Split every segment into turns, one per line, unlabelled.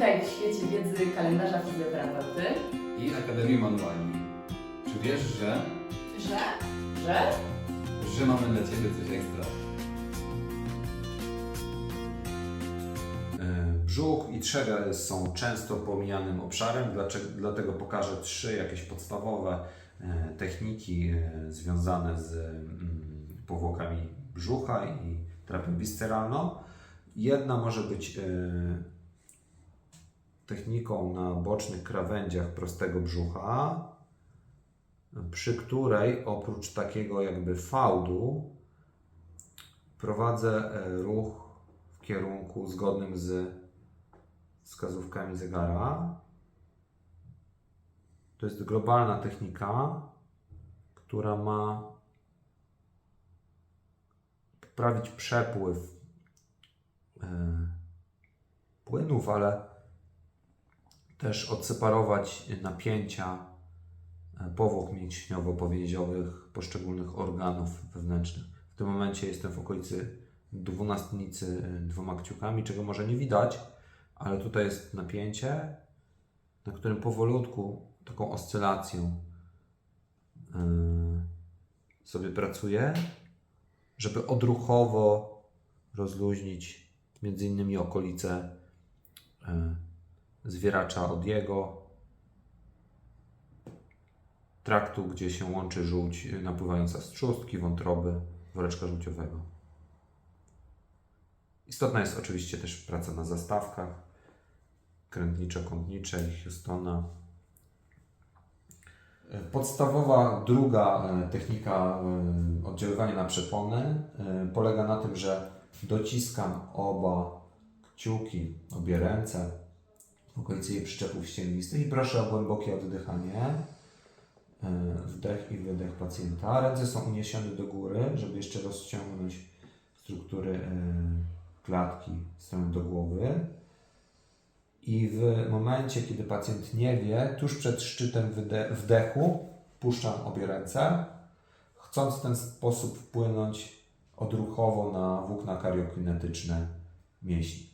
Witaj w świecie wiedzy kalendarza fizjoterapeuty.
i Akademii Manualni. Czy wiesz, że,
Że? Że?
że mamy dla Ciebie coś ekstra?
E, Brzuch i trzeba są często pomijanym obszarem, dlaczego, dlatego pokażę trzy jakieś podstawowe e, techniki e, związane z mm, powłokami brzucha i terapią visceralną. Jedna może być techniką na bocznych krawędziach prostego brzucha, przy której oprócz takiego jakby fałdu prowadzę e, ruch w kierunku zgodnym z wskazówkami zegara. To jest globalna technika, która ma poprawić przepływ e, płynów, ale też odseparować napięcia e, powłok mięśniowo-powięziowych poszczególnych organów wewnętrznych. W tym momencie jestem w okolicy dwunastnicy e, dwoma kciukami, czego może nie widać, ale tutaj jest napięcie, na którym powolutku, taką oscylacją e, sobie pracuję, żeby odruchowo rozluźnić między innymi okolice zwieracza od jego traktu, gdzie się łączy żółć napływająca z trzustki, wątroby, woreczka żółciowego. Istotna jest oczywiście też praca na zastawkach krętniczo-kątniczej Houstona. Podstawowa druga e, technika e, oddziaływania na przepony e, polega na tym, że dociskam oba kciuki, obie ręce okolicy jej przyczepów ścięgnistych i proszę o głębokie oddychanie. E, Wdech i wydech pacjenta. Ręce są uniesione do góry, żeby jeszcze rozciągnąć struktury e, klatki w stronę do głowy. I w momencie, kiedy pacjent nie wie, tuż przed szczytem wdechu puszczam obie ręce, chcąc w ten sposób wpłynąć odruchowo na włókna kariokinetyczne mięśni.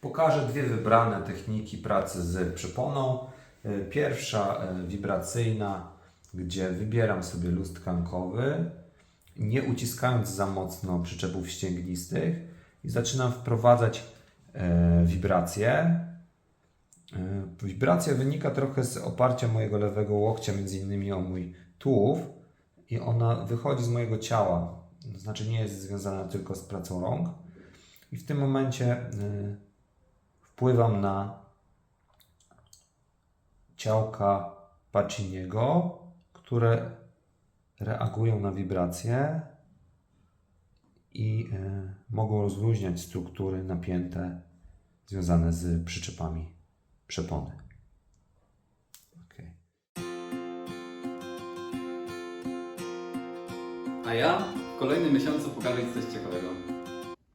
Pokażę dwie wybrane techniki pracy z przeponą. Y, Pierwsza y, wibracyjna, gdzie wybieram sobie luz tkankowy, nie uciskając za mocno przyczepów ścięgnistych i zaczynam wprowadzać e, wibracje. Wibracja wynika trochę z oparcia mojego lewego łokcia, między innymi o mój tułów i ona wychodzi z mojego ciała. To znaczy nie jest związana tylko z pracą rąk. I w tym momencie wpływam na ciałka Paciniego, które reagują na wibracje i e, mogą rozluźniać struktury napięte związane z przyczepami przepony.
A ja w kolejnym miesiącu pokażę Ci coś ciekawego.